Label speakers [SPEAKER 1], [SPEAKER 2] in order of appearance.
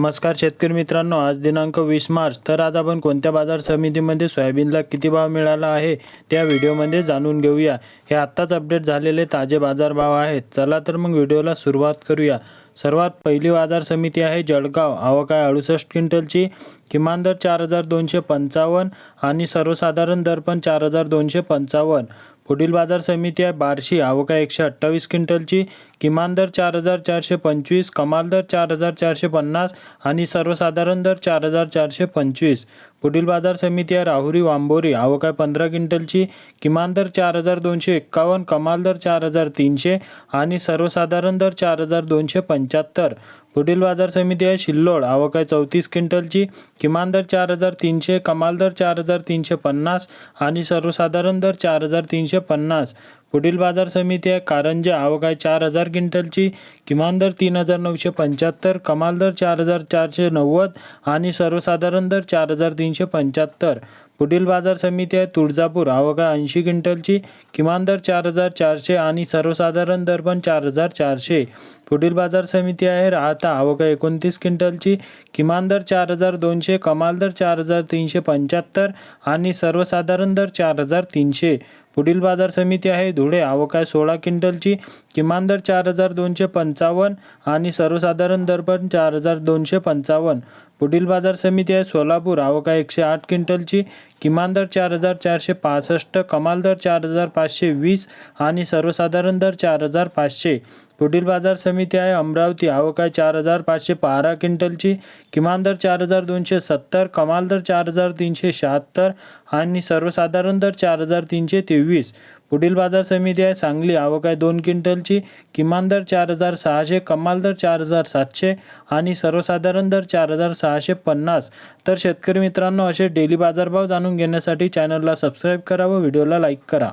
[SPEAKER 1] नमस्कार शेतकरी मित्रांनो आज दिनांक वीस मार्च. तर आज आपण कोणत्या बाजार समितीमध्ये सोयाबीनला किती भाव मिळाला आहे त्या व्हिडिओमध्ये जाणून घेऊया. हे आत्ताच अपडेट झालेले ताजे बाजारभाव आहेत. चला तर मग व्हिडिओला सुरुवात करूया. सर्वात पहिली बाजार समिती आहे जळगाव. आवक आहे अडुसष्ट क्विंटलची किमान दर चार हजार दोनशे पंचावन्न आणि सर्वसाधारण दर पण चार हजार दोनशे पंचावन्न. पुढील बाजार समिती आहे बार्शी. आवक आहे एकशे अठ्ठावीस क्विंटलची किमान दर चार हजार चारशे पंचवीस कमाल दर चार हजार चारशे पन्नास आणि सर्वसाधारण दर चार हजार चारशे पंचवीस. पुढील बाजार समिती आहे राहुरी वांबोरी. आवक पंधरा क्विंटलची. किमान दर चार हजार दोनशे एक्कावन्न कमाल दर चार हजार तीनशे आणि सर्वसाधारण दर चार हजार दोनशे पंच्याहत्तर. पुढील बाजार समिती आहे शिल्लोड. आवक आहे चौतीस क्विंटलची. किमान दर चार हजार तीनशे कमाल दर चार हजार तीनशे पन्नास आणि सर्वसाधारण दर चार हजार तीनशे पन्नास. पुढील बाजार समिती आहे कारंजा. आवक आहे चार हजार क्विंटलची. किमान दर तीन हजार नऊशे पंच्याहत्तर कमाल दर चार हजार चारशे नव्वद आणि सर्वसाधारण दर चार हजार तीनशे पंच्याहत्तर. पुढील बाजार समिती आहे तुळजापूर. आवक ऐंशी क्विंटलची. किमान दर चार हजार चारशे आणि सर्वसाधारण दर पण चार हजार चारशे. पुढील बाजार समिती आहे राहता. आवक एकोणतीस क्विंटलची. किमान दर चार हजार दोनशे कमाल दर चार हजार तीनशे पंच्याहत्तर आणि सर्वसाधारण दर चार हजार तीनशे. पुढील बाजार समिती आहे. धुळे आवक आहे सोळा क्विंटलची किमान दर चार हजार दोनशे पंचावन्न आणि सर्वसाधारण दर पण चार हजार दोनशे पंचावन्न. पुढील बाजार समिती आहे सोलापूर आवक आहे एकशे आठ क्विंटलची किमान दर चार हजार चारशे पासष्ट कमाल दर चार हजार पाचशे वीस आणि सर्वसाधारण दर चार हजार पाचशे. पुढील बाजार समिती आहे. अमरावती. आवक आहे चार हजार पाचशे बारा क्विंटलची. किमान दर चार हजार दोनशे सत्तर कमाल दर चार हजार तीनशे शहात्तर आणि सर्वसाधारण दर चार हजार तीनशे तेवीस. पुढील बाजार समिती आहे सांगली. आवक आहे दोन क्विंटलची. किमान दर चार हजार सहाशे कमाल दर चार हजार सातशे आणि सर्वसाधारण दर चार हजार सहाशे पन्नास. तर शेतकरी मित्रांनो असे डेली बाजारभाव जाणून घेण्यासाठी चॅनलला सबस्क्राईब करा व व्हिडिओला लाईक करा.